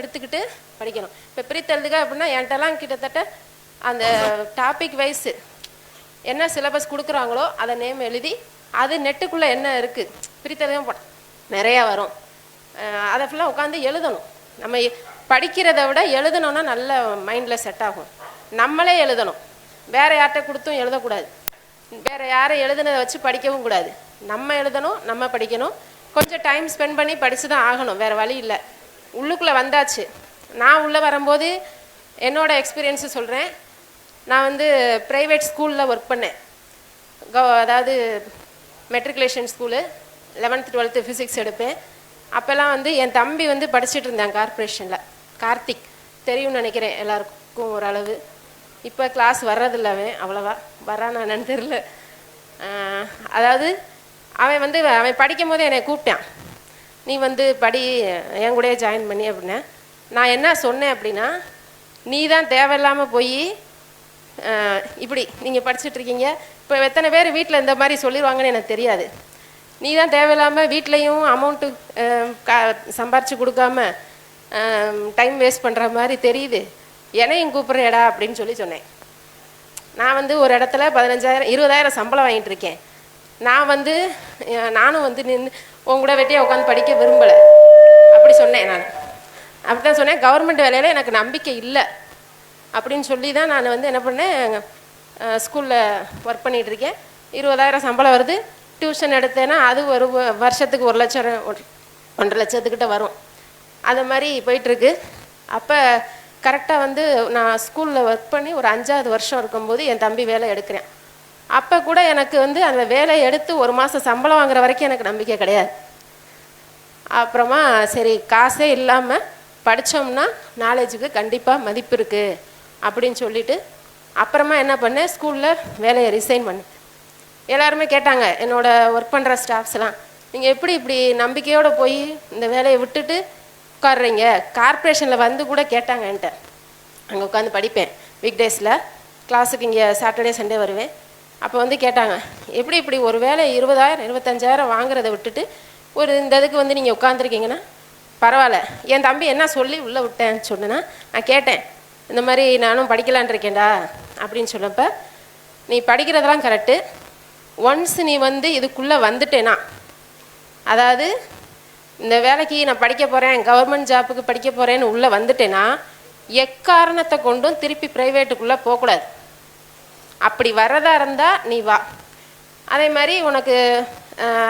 எடுத்துக்கிட்டு படிக்கணும். இப்போ பிரித்தெழுதுக அப்படின்னா என்கிட்டலாம் கிட்டத்தட்ட அந்த டாபிக் வைஸு என்ன சிலபஸ் கொடுக்குறாங்களோ அதை நேம் எழுதி அது நெட்டுக்குள்ளே என்ன இருக்குது பிரித்தெழுதும் போட. நிறையா வரும். அதை ஃபுல்லாக உட்காந்து எழுதணும். நம்ம படிக்கிறத விட எழுதணும்னா நல்ல மைண்டில் செட் ஆகும். நம்மளே எழுதணும். வேற யார்கிட்ட கொடுத்தும் எழுதக்கூடாது. வேற யாரை எழுதுனதை வச்சு படிக்கவும் கூடாது. நம்ம எழுதணும் நம்ம படிக்கணும். கொஞ்சம் டைம் ஸ்பெண்ட் பண்ணி படித்து தான் ஆகணும். வேறு வழி இல்லை. உள்ளுக்குள்ளே வந்தாச்சு. நான் உள்ளே வரும்போது என்னோட எக்ஸ்பீரியன்ஸு சொல்கிறேன் நான் வந்து ப்ரைவேட் ஸ்கூலில் ஒர்க் பண்ணேன். கவ அதாவது matriculation school eleventh twelfth physics எடுப்பேன். அப்போல்லாம் வந்து என் தம்பி வந்து படிச்சுட்டு இருந்தான் கார்ப்பரேஷனில் கார்த்திக். தெரியும்னு நினைக்கிறேன் எல்லாருக்கும் ஓரளவு. இப்போ கிளாஸ் வர்றதில்ல அவன். அவ்வளோவா. வரான்னு என்னன்னு தெரில அதாவது அவன் வந்து அவன் படிக்கும் போது என்னை கூப்பிட்டான். நீ வந்து படி என் கூடயே ஜாயின் பண்ணி அப்படின்னா நான் என்ன சொன்னேன் அப்படின்னா நீ தான் தேவையில்லாமல் போய் இப்படி நீங்கள் படிச்சுட்டு இருக்கீங்க. இப்போ எத்தனை பேர் வீட்டில் இந்த மாதிரி சொல்லிடுவாங்கன்னு எனக்கு தெரியாது. நீ தான் தேவையில்லாமல் வீட்லேயும் அமௌண்ட்டு கா சம்பாரிச்சு கொடுக்காம டைம் வேஸ்ட் பண்ணுற மாதிரி தெரியுது. என்னையும் கூப்பிட்றேடா அப்படின்னு சொல்லி சொன்னேன். நான் வந்து ஒரு இடத்துல பதினஞ்சாயிரம் இருபதாயிரம் சம்பளம் வாங்கிட்டு இருக்கேன். நான் வந்து நானும் வந்து நின்று உன் கூட வெட்டியாக உட்காந்து படிக்க விரும்பலை. அப்படி சொன்னேன் நான். அப்படி தான் சொன்னேன். கவர்மெண்ட் வேலையில் எனக்கு நம்பிக்கை இல்லை. அப்படின்னு சொல்லி தான் நான் வந்து என்ன பண்ணேன் ஸ்கூலில் ஒர்க் பண்ணிகிட்டு இருக்கேன். இருபதாயிரம் சம்பளம் வருது. டியூஷன் எடுத்தேன்னா அது ஒரு வருஷத்துக்கு ஒரு லட்சம் ரெ- ஒன்றரை லட்சத்துக்கிட்ட வரும். அது மாதிரி போயிட்டுருக்கு. அப்போ கரெக்டாக வந்து நான் ஸ்கூலில் ஒர்க் பண்ணி ஒரு அஞ்சாவது வருஷம் இருக்கும்போது என் தம்பி வேலை எடுக்கிறேன். அப்போ கூட எனக்கு வந்து அந்த வேலையை எடுத்து ஒரு மாதம் சம்பளம் வாங்குற வரைக்கும் எனக்கு நம்பிக்கை கிடையாது. அப்புறமா சரி காசே இல்லாமல் படித்தோம்னா நாலேஜுக்கு கண்டிப்பாக மதிப்பு இருக்குது அப்படின்னு சொல்லிட்டு அப்புறமா என்ன பண்ணேன்? ஸ்கூலில் வேலையை ரிசைன் பண்ணேன் எல்லாருமே கேட்டாங்க என்னோட ஒர்க் பண்ணுற ஸ்டாஃப்ஸ்லாம் நீங்கள் எப்படி இப்படி நம்பிக்கையோடு போய் இந்த வேலையை விட்டுட்டு உட்காடுறீங்க கார்ப்பரேஷனில் வந்து கூட கேட்டாங்க என்கிட்ட. அங்கே உட்காந்து படிப்பேன். வீக் டேஸில் கிளாஸுக்கு இங்கே சாட்டர்டே சண்டே வருவேன். அப்போ வந்து கேட்டாங்க எப்படி இப்படி ஒரு வேலை இருபதாயிரம் இருபத்தஞ்சாயிரம் வாங்குறதை விட்டுட்டு ஒரு இந்த இதுக்கு வந்து நீங்கள் உட்காந்துருக்கீங்கன்னா பரவாயில்ல. என் தம்பி என்ன சொல்லி உள்ளே விட்டேன்னு சொன்னேன்னா நான் கேட்டேன் இந்த மாதிரி நானும் படிக்கலான் இருக்கேன்டா அப்படின்னு சொன்னப்போ நீ படிக்கிறதெல்லாம் கரெக்டு ஒன்ஸ் நீ வந்து இதுக்குள்ளே வந்துட்டேனா அதாவது இந்த வேலைக்கு நான் படிக்க போகிறேன் கவர்மெண்ட் ஜாப்புக்கு படிக்க போகிறேன்னு உள்ளே வந்துட்டேன்னா எக்காரணத்தை கொண்டும் திருப்பி ப்ரைவேட்டுக்குள்ளே போகக்கூடாது. அப்படி வர்றதா இருந்தால் நீ வா. அதே மாதிரி உனக்கு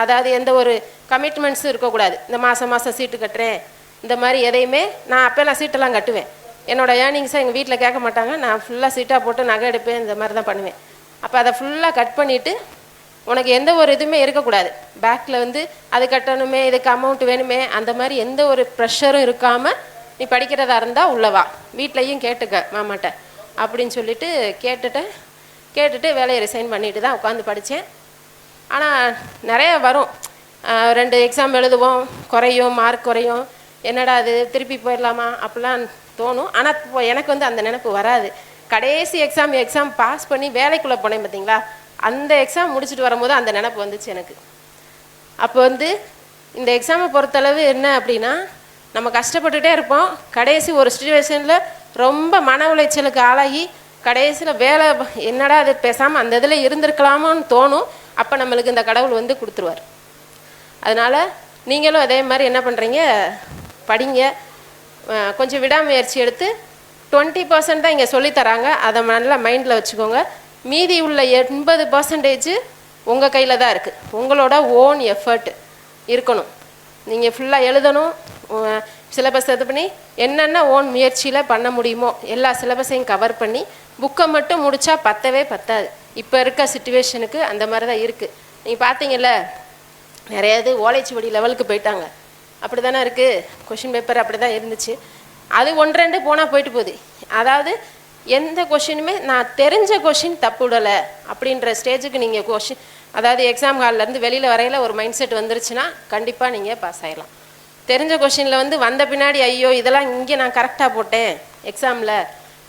அதாவது எந்த ஒரு கமிட்மெண்ட்ஸும் இருக்கக்கூடாது. இந்த மாதம் மாதம் சீட்டு கட்டுறேன். இந்த மாதிரி எதையுமே நான் அப்போல்லாம் சீட்டெல்லாம் கட்டுவேன். என்னோட ஏர்னிங்ஸை எங்கள் வீட்டில் கேட்க மாட்டாங்க. நான் ஃபுல்லாக சீட்டாக போட்டு நகை எடுப்பேன் இந்த மாதிரி தான் பண்ணுவேன். அப்போ அதை ஃபுல்லாக கட் பண்ணிவிட்டு உனக்கு எந்த ஒரு இதுவுமே இருக்கக்கூடாது. பேக்கில் வந்து அது கட்டணுமே இதுக்கு அமௌண்ட் வேணுமே அந்த மாதிரி எந்த ஒரு ப்ரெஷரும் இருக்காமல் நீ படிக்கிறதா இருந்தால் உள்ளவா வீட்லேயும் கேட்டுக்க மாமாட்ட. அப்படின்னு சொல்லிட்டு கேட்டுட்டேன். கேட்டுட்டு வேலையை ரிசைன் பண்ணிட்டு தான் உட்காந்து படித்தேன். ஆனால் நிறைய வரும். ரெண்டு எக்ஸாம் எழுதுவோம் குறையும் மார்க் குறையும். என்னடா அது திருப்பி போயிடலாமா? அப்படிலாம் தோணும். ஆனால் இப்போ எனக்கு வந்து அந்த நினப்பு வராது. கடைசி எக்ஸாம் எக்ஸாம் பாஸ் பண்ணி வேலைக்குள்ளே போனேன் பார்த்தீங்களா? அந்த எக்ஸாம் முடிச்சுட்டு வரும்போது அந்த நினப்பு வந்துச்சு எனக்கு. அப்போ வந்து இந்த எக்ஸாமை பொறுத்தளவு என்ன அப்படின்னா நம்ம கஷ்டப்பட்டுட்டே இருப்போம். கடைசி ஒரு சுச்சுவேஷனில் ரொம்ப மன உளைச்சலுக்கு ஆளாகி கடைசியில் வேலை என்னடா அது பேசாமல் அந்த இதில் இருந்திருக்கலாமான்னு தோணும். அப்போ நம்மளுக்கு இந்த கடவுள் வந்து கொடுத்துருவார். அதனால் நீங்களும் அதே மாதிரி என்ன பண்ணுறீங்க படிங்க. கொஞ்சம் விடாமுயற்சி எடுத்து டுவெண்ட்டி பர்சன்ட் தான் இங்கே சொல்லித்தராங்க அதை நல்லா மைண்டில் வச்சுக்கோங்க. மீதி உள்ள எண்பது பர்சன்டேஜ் உங்கள் கையில் தான் இருக்குது உங்களோட ஓன் எஃபர்ட் இருக்கணும். நீங்கள் ஃபுல்லாக எழுதணும். சிலபஸ் இது பண்ணி? என்னென்ன ஓன் முயற்சியில் பண்ண முடியுமோ எல்லா சிலபஸையும் கவர் பண்ணி புக்கை மட்டும் முடித்தா பத்தவே பத்தாது. இப்போ இருக்க சுச்சுவேஷனுக்கு அந்த மாதிரி தான் இருக்குது நீங்கள் பார்த்தீங்கல்ல நிறைய இது ஓலைச்சுவடி லெவலுக்கு போயிட்டாங்க. அப்படி தானே இருக்குது கொஷின் பேப்பர் அப்படி தான் இருந்துச்சு. அது ஒன்று ரெண்டு போனால் போயிட்டு போகுது. அதாவது எந்த கொஷினுமே நான் தெரிஞ்ச கொஷின் தப்பு விடலை அப்படின்ற ஸ்டேஜுக்கு நீங்கள் கொஷின் அதாவது எக்ஸாம் ஹால்லேருந்து வெளியில் வரையில் ஒரு மைண்ட் செட் வந்துருச்சுன்னா கண்டிப்பாக நீங்கள் பாஸ் ஆகிடலாம் தெரிஞ்ச கொஷினில் வந்து வந்த பின்னாடி ஐயோ இதெல்லாம் இங்கே நான் கரெக்டாக போட்டேன். எக்ஸாமில்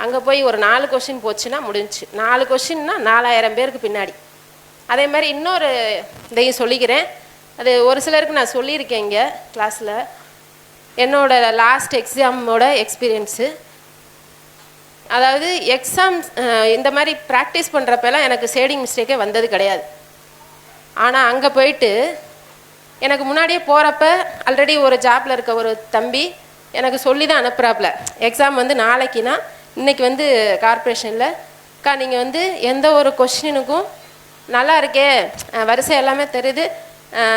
அங்கே போய் ஒரு நாலு கொஷின் போச்சுன்னா முடிஞ்சு நாலு கொஷின்னா நாலாயிரம் பேருக்கு பின்னாடி. அதே மாதிரி இன்னொரு இதையும் சொல்லிக்கிறேன். அது ஒரு சிலருக்கு நான் சொல்லியிருக்கேன் இங்கே கிளாஸில் என்னோட லாஸ்ட் எக்ஸாமோட எக்ஸ்பீரியன்ஸு அதாவது எக்ஸாம் இந்த மாதிரி ப்ராக்டிஸ் பண்ணுறப்பெல்லாம் எனக்கு ஷேடிங் மிஸ்டேக்கே வந்தது கிடையாது. ஆனால் அங்கே போயிட்டு எனக்கு முன்னாடியே போகிறப்ப ஆல்ரெடி ஒரு ஜாப்பில் இருக்க ஒரு தம்பி எனக்கு சொல்லி தான் அனுப்புகிறாப்புல எக்ஸாம் வந்து நாளைக்குனா இன்னைக்கு வந்து கார்ப்பரேஷனில் அக்கா நீங்கள் வந்து எந்த ஒரு கொஷினுக்கும் நல்லா இருக்கே. வரிசை எல்லாமே தெரியுது.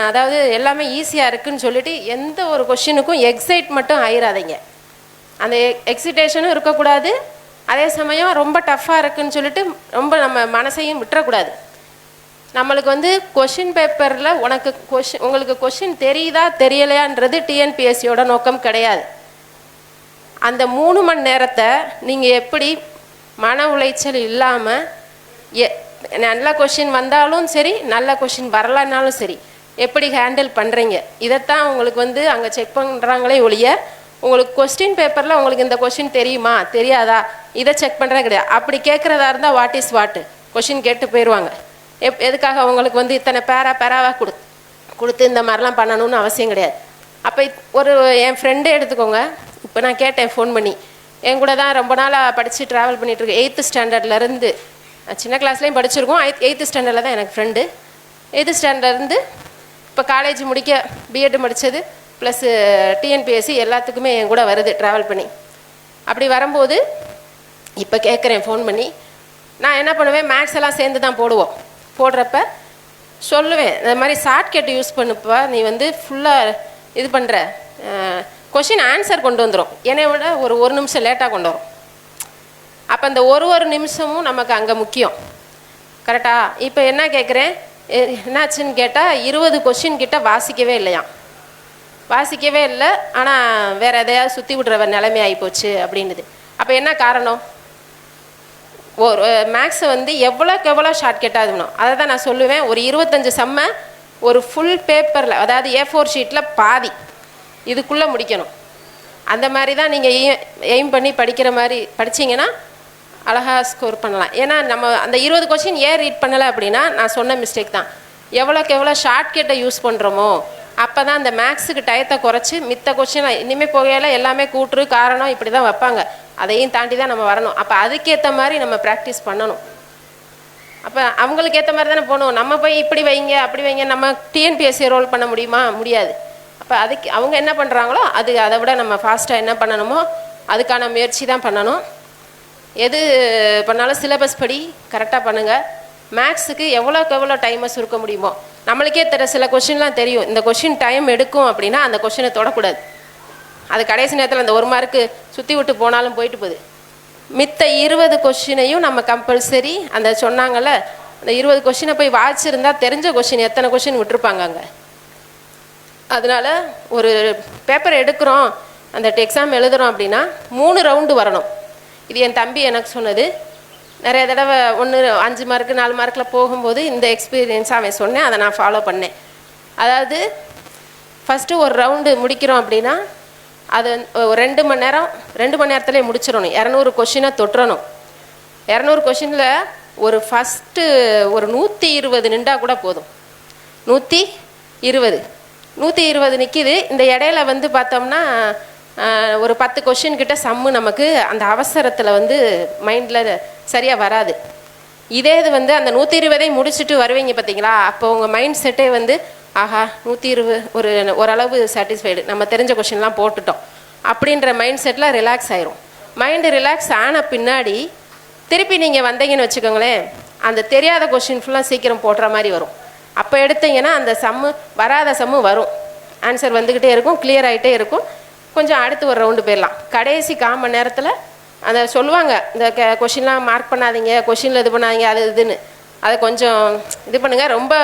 அதாவது எல்லாமே ஈஸியாக இருக்குன்னு சொல்லிட்டு எந்த ஒரு கொஷினுக்கும் எக்ஸைட் மட்டும் ஆயிடாதீங்க அந்த எக்ஸிட்டேஷனும் இருக்கக்கூடாது. அதே சமயம் ரொம்ப டஃப்பாக இருக்குன்னு சொல்லிட்டு ரொம்ப நம்ம மனசையும் விட்டுறக்கூடாது. நம்மளுக்கு வந்து கொஷின் பேப்பரில் உனக்கு கொஷின் உங்களுக்கு கொஷின் தெரியுதா தெரியலையான்றது டிஎன்பிஎஸ்சியோட நோக்கம் கிடையாது. அந்த மூணு மணி நேரத்தை நீங்கள் எப்படி மன உளைச்சல் இல்லாமல் எ நல்ல கொஷின் வந்தாலும் சரி நல்ல கொஷின் வரலைன்னாலும் சரி எப்படி ஹேண்டில் பண்ணுறீங்க இதைத்தான் உங்களுக்கு வந்து அங்கே செக் பண்ணுறாங்களே ஒழிய உங்களுக்கு கொஸ்டின் பேப்பரில் உங்களுக்கு இந்த கொஷின் தெரியுமா தெரியாதா? இதை செக் பண்ணுறது கிடையாது. அப்படி கேட்குறதா இருந்தால் வாட் இஸ் வாட்டு கொஷின் கேட்டு போயிடுவாங்க எப் எதுக்காக உங்களுக்கு வந்து இத்தனை பேரா பேராவாக கொடு கொடுத்து இந்த மாதிரிலாம் பண்ணணும்னு அவசியம் கிடையாது. அப்போ ஒரு என் ஃப்ரெண்டே எடுத்துக்கோங்க. இப்போ நான் கேட்டேன் ஃபோன் பண்ணி. என் கூட தான் ரொம்ப நாளாக படித்து ட்ராவல் பண்ணிகிட்ருக்கேன் எயித்து ஸ்டாண்டர்ட்லேருந்து சின்ன கிளாஸ்லேயும் படிச்சிருக்கோம். எயித் எயித்து ஸ்டாண்டர்டில் தான் எனக்கு ஃப்ரெண்டு எயித்து ஸ்டாண்டர்ட்லேருந்து இப்போ காலேஜ் முடிக்க பிஎட் முடித்தது ப்ளஸ் டிஎன்பிஎஸ்சி எல்லாத்துக்குமே என் கூட வருது ட்ராவல் பண்ணி. அப்படி வரும்போது இப்போ கேட்குறேன் ஃபோன் பண்ணி. நான் என்ன பண்ணுவேன் மேக்ஸ் எல்லாம் சேர்ந்து தான் போடுவோம். போடுறப்ப சொல்லுவேன். இந்த மாதிரி ஷார்ட்கட் யூஸ் பண்ணுப்பா நீ வந்து ஃபுல்லாக இது பண்ணுற கொஷின் ஆன்சர் கொண்டு வந்துடும் என்னை விட ஒரு ஒரு நிமிஷம் லேட்டாக கொண்டு வரும். அப்போ அந்த ஒரு ஒரு நிமிஷமும் நமக்கு அங்கே முக்கியம். கரெக்டா இப்போ என்ன கேட்குறேன் என்னாச்சுன்னு கேட்டால் இருபது கொஷின் கிட்ட வாசிக்கவே இல்லையாம். வாசிக்கவே இல்லை. ஆனால் வேறு எதையாவது சுற்றி விடுற நிலைமை ஆகிப்போச்சு அப்படின்னுது. அப்போ என்ன காரணம்? ஒரு மேக்ஸை வந்து எவ்வளோக்கு எவ்வளோ ஷார்ட் கட்டாக அதை தான் நான் சொல்லுவேன். ஒரு இருபத்தஞ்சு செம்ம ஒரு ஃபுல் பேப்பரில் அதாவது ஏ ஃபோர் ஷீட்டில் பாதி. இதுக்குள்ளே முடிக்கணும். அந்த மாதிரி தான் நீங்கள் எய்ம் பண்ணி படிக்கிற மாதிரி படிச்சீங்கன்னா அழகாக ஸ்கோர் பண்ணலாம். ஏன்னா நம்ம அந்த இருபது கொஷின் ஏன் ரீட் பண்ணலை அப்படின்னா நான் சொன்ன மிஸ்டேக் தான். எவ்வளோக்கு எவ்வளோ ஷார்ட்கட்டை யூஸ் பண்ணுறோமோ அப்போ தான் அந்த மேக்ஸுக்கு டயத்தை குறைச்சி மித்த கொஷின் இனிமேல் போகையில எல்லாமே கூற்று காரணம் இப்படி தான் வைப்பாங்க. அதையும் தாண்டி தான் நம்ம வரணும். அப்போ அதுக்கேற்ற மாதிரி நம்ம ப்ராக்டிஸ் பண்ணணும். அப்போ அவங்களுக்கு ஏற்ற மாதிரி தானே போகணும். நம்ம போய் இப்படி வைங்க அப்படி வைங்க நம்ம டிஎன்பிஎஸ்சி ரோல் பண்ண முடியுமா? முடியாது. அப்போ அதுக்கு அவங்க என்ன பண்ணுறாங்களோ அது அதை விட நம்ம ஃபாஸ்ட்டாக என்ன பண்ணணுமோ அதுக்கான முயற்சி தான் பண்ணணும். எது பண்ணாலும் சிலபஸ் படி கரெக்டாக பண்ணுங்கள் மேக்ஸுக்கு எவ்வளோக்கு எவ்வளோ டைமை சுருக்க முடியுமோ. நம்மளுக்கே தெரிய சில கொஷின்லாம் தெரியும். இந்த கொஷின் டைம் எடுக்கும் அப்படின்னா அந்த கொஷினை தொடக்கூடாது. அது கடைசி நேரத்தில் அந்த ஒரு மார்க்கு சுற்றி விட்டு போனாலும் போயிட்டு போகுது. மித்த இருபது கொஷினையும் நம்ம கம்பல்சரி அந்த சொன்னாங்கல்ல அந்த இருபது கொஷினை போய் வாசிச்சிருந்தா தெரிஞ்ச கொஷின் எத்தனை கொஷின் விட்டுருப்பாங்க அங்கே. அதனால ஒரு பேப்பர் எடுக்கிறோம் அந்த எக்ஸாம் எழுதுகிறோம் அப்படின்னா மூணு ரவுண்டு வரணும். இது என் தம்பி எனக்கு சொன்னது. நிறைய தடவை ஒன்று அஞ்சு மார்க்கு நாலு மார்க்கில் போகும்போது இந்த எக்ஸ்பீரியன்ஸாக அவன் சொன்னேன். அதை நான் ஃபாலோ பண்ணேன். அதாவது ஃபஸ்ட்டு ஒரு ரவுண்டு முடிக்கிறோம் அப்படின்னா அது வந்து ஒரு ரெண்டு மணி நேரம் ரெண்டு மணி நேரத்துலேயே முடிச்சிடணும். இரநூறு கொஷினை தொட்டுறணும் இரநூறு கொஷினில் ஒரு ஃபஸ்ட்டு ஒரு நூற்றி இருபது நின்றா கூட போதும். நூற்றி இருபது. நூற்றி இருபது நிற்கிது இந்த இடையில வந்து பார்த்தோம்னா ஒரு பத்து கொஷின் கிட்ட சம்மு நமக்கு அந்த அவசரத்தில் வந்து மைண்டில் சரியாக வராது. இதே இது வந்து அந்த நூற்றி இருபதையும் முடிச்சுட்டு வருவீங்க பார்த்தீங்களா அப்போ உங்கள் மைண்ட் செட்டே வந்து ஆஹா நூற்றி இருபது ஒரு ஓரளவு சாட்டிஸ்ஃபைடு நம்ம தெரிஞ்ச கொஷின்லாம் போட்டுட்டோம். அப்படின்ற மைண்ட் செட்டில் ரிலாக்ஸ் ஆயிரும். மைண்டு ரிலாக்ஸ் ஆன பின்னாடி திருப்பி நீங்கள் வந்தீங்கன்னு வச்சுக்கோங்களேன் அந்த தெரியாத கொஷின் ஃபுல்லாக சீக்கிரம் போடுற மாதிரி வரும். அப்போ எடுத்தீங்கன்னா அந்த சம்மு வராத சம்மு வரும். ஆன்சர் வந்துக்கிட்டே இருக்கும் கிளியர் ஆகிட்டே இருக்கும். கொஞ்சம் அடுத்து ஒரு ரவுண்டு போயிடலாம். கடைசி கால் மணி நேரத்தில் அந்த சொல்லுவாங்க இந்த கொஷின்லாம் மார்க் பண்ணாதீங்க கொஷினில் இது பண்ணாதீங்க அது இதுன்னு. அதை கொஞ்சம் இது பண்ணுங்கள் ரொம்ப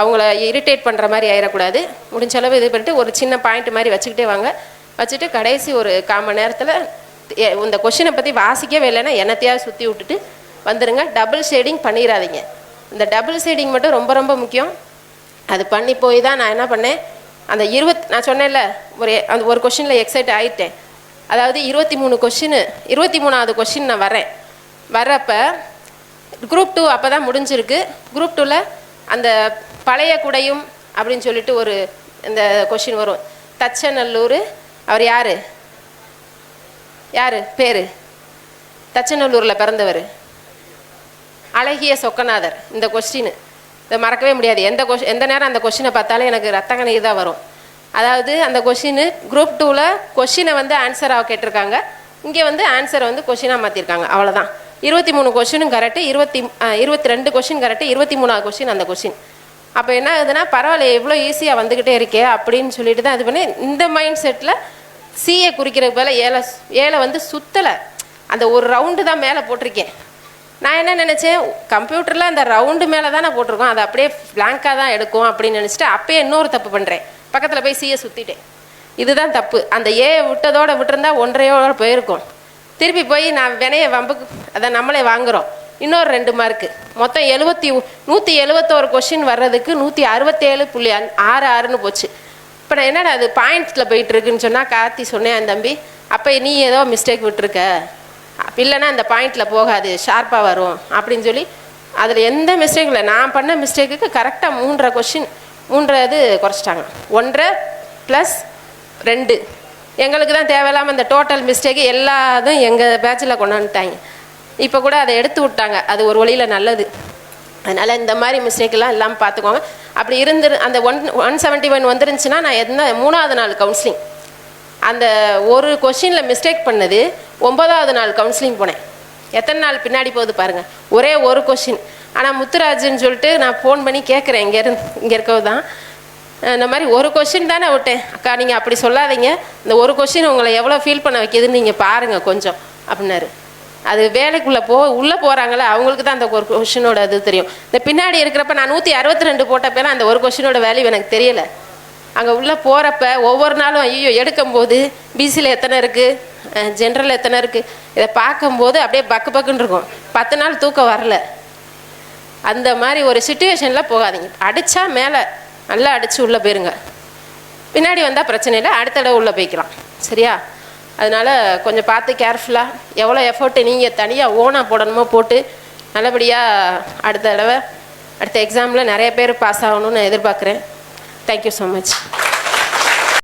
அவங்கள இரிட்டேட் பண்ணுற மாதிரி ஆயிடக்கூடாது. முடிஞ்ச அளவு இது பண்ணிட்டு ஒரு சின்ன பாயிண்ட் மாதிரி வச்சுக்கிட்டே வாங்க. வச்சுட்டு கடைசி ஒரு கால் மணி நேரத்தில் இந்த கொஷினை பற்றி வாசிக்கவே இல்லைன்னா என்னத்தையாவது சுற்றி விட்டுட்டு வந்துடுங்க டபுள் ஷேடிங் பண்ணிடாதீங்க இந்த டபுள் ஷேடிங் மட்டும் ரொம்ப ரொம்ப முக்கியம். அது பண்ணி போய் தான் நான் என்ன பண்ணேன் அந்த இருபத் நான் சொன்னேன்ல ஒரு அந்த ஒரு கொஷினில் எக்ஸைட் ஆகிட்டேன் அதாவது இருபத்தி மூணு கொஷின் இருபத்தி மூணாவது கொஷின் நான் வரேன் வர்றப்ப குரூப் டூ அப்போ தான் முடிஞ்சிருக்கு குரூப் டூவில் அந்த பழைய குடையும் அப்படின்னு சொல்லிட்டு ஒரு இந்த கொஷின் வரும். தச்சநல்லூர் அவர் யார்? யார்? பேர்? தச்சநல்லூரில் பிறந்தவர். அழகிய சொக்கநாதர் இந்த கொஸ்டின் இதை மறக்கவே முடியாது. எந்த கொஷ் எந்த நேரம் அந்த கொஷினை பார்த்தாலும் எனக்கு ரத்த தான் வரும். அதாவது அந்த கொஷின் குரூப் டூவில் கொஷினை வந்து ஆன்சராக கேட்டிருக்காங்க. இங்கே வந்து ஆன்சரை வந்து கொஷினாக மாற்றிருக்காங்க அவ்வளோதான் இருபத்தி மூணு கொஷினும் கரெக்டு இருபத்தி இருபத்தி ரெண்டு கொஷின் கரெக்டு இருபத்தி மூணாவது கொஷின் அந்த கொஷின் அப்போ என்ன ஆகுதுன்னா பரவாயில்ல எவ்வளோ ஈஸியாக வந்துக்கிட்டே இருக்கே அப்படின்னு சொல்லிட்டு தான் இது பண்ணி இந்த மைண்ட் செட்டில் சிஏ குறிக்கிறதுக்கு பதிலா ஏழை ஏழை வந்து சுத்தலை. அந்த ஒரு ரவுண்டு தான் மேலே போட்டிருக்கேன். நான் என்ன நினச்சேன் கம்ப்யூட்டரில் அந்த ரவுண்டு மேலே தானே போட்டிருக்கோம். அதை அப்படியே பிளாங்காக தான் எடுக்கும் அப்படின்னு நினச்சிட்டு அப்பயே இன்னொரு தப்பு பண்ணுறேன் பக்கத்தில் போய் சீயை சுற்றிட்டேன் இதுதான் தப்பு. அந்த ஏ விட்டதோட விட்டுருந்தா ஒன்றையோட போயிருக்கும். திருப்பி போய் நான் வினைய வம்புக்கு அதை நம்மளே வாங்குகிறோம் இன்னொரு ரெண்டு மார்க்கு மொத்தம் எழுபத்தி நூற்றி எழுபத்தோரு கொஷின் வர்றதுக்கு நூற்றி அறுபத்தேழு புள்ளி ஆறு ஆறுன்னு போச்சு. இப்போ நான் என்னடா அது பாயிண்ட்ஸில் போயிட்டுருக்குன்னு சொன்னால் கார்த்தி சொன்னேன் என் தம்பி. அப்போ நீ ஏதோ மிஸ்டேக் விட்டுருக்க. இல்லைன்னா அந்த பாயிண்டில் போகாது ஷார்ப்பாக வரும் அப்படின்னு சொல்லி அதில் எந்த மிஸ்டேக் இல்லை நான் பண்ண மிஸ்டேக்குக்கு கரெக்டாக மூன்றரை கொஷின் மூன்றரை இது குறைச்சிட்டாங்க. ஒன்றரை ப்ளஸ் ரெண்டு. எங்களுக்கு தான் தேவையில்லாமல் இந்த டோட்டல் மிஸ்டேக்கு எல்லாதும் எங்கள் பேட்சில் கொண்டாந்துட்டாங்க இப்போ கூட அதை எடுத்து விட்டாங்க. அது ஒரு வழியில் நல்லது. அதனால் இந்த மாதிரி மிஸ்டேக்கெல்லாம் இல்லாமல் பார்த்துக்கோங்க அப்படி இருந்து அந்த ஒன் ஒன் செவன்ட்டி ஒன் வந்துருந்துச்சுன்னா நான் எந்த மூணாவது நாள் கவுன்சிலிங் அந்த ஒரு கொஷினில் மிஸ்டேக் பண்ணது ஒன்பதாவது நாள் கவுன்சிலிங் போனேன். எத்தனை நாள் பின்னாடி போகுது பாருங்கள் ஒரே ஒரு கொஷின் ஆனால் முத்துராஜுன்னு சொல்லிட்டு நான் ஃபோன் பண்ணி கேட்குறேன் இங்கே இருந்து இங்கே இருக்கவு தான் இந்த மாதிரி ஒரு கொஷின் தானே விட்டேன். அக்கா நீங்கள் அப்படி சொல்லாதீங்க. இந்த ஒரு கொஷின் உங்களை எவ்வளோ ஃபீல் பண்ண வைக்கிதுன்னு நீங்கள் பாருங்கள் கொஞ்சம் அப்படின்னாரு. அது வேலைக்குள்ளே போ உள்ளே போகிறாங்களே அவங்களுக்கு தான் அந்த ஒரு கொஷினோட இது தெரியும். இந்த பின்னாடி இருக்கிறப்ப நான் நூற்றி அறுபத்தி ரெண்டு போட்டப்பெல்லாம் அந்த ஒரு கொஷினோட வேல்யூ எனக்கு தெரியலை. அங்கே உள்ளே போகிறப்ப ஒவ்வொரு நாளும் ஐயோ எடுக்கும்போது பிசியில் எத்தனை இருக்குது ஜென்ரல் எத்தனை இருக்குது இதை பார்க்கும்போது அப்படியே பக்கு பக்குன்னு இருக்கும். பத்து நாள் தூக்கம் வரல. அந்த மாதிரி ஒரு சுச்சுவேஷனில் போகாதீங்க. அடித்தா மேலே நல்லா அடித்து உள்ளே போயிருங்க. பின்னாடி வந்தால் பிரச்சனை இல்லை அடுத்த தடவை உள்ளே போய்க்கலாம். சரியா? அதனால் கொஞ்சம் பார்த்து கேர்ஃபுல்லாக எவ்வளோ எஃபர்ட்டு நீங்கள் தனியாக ஓனாக போடணுமோ போட்டு நல்லபடியாக அடுத்த தடவை அடுத்த எக்ஸாமில் நிறைய பேர் பாஸ் ஆகணும்னு நான் எதிர்பார்க்குறேன். Thank you so much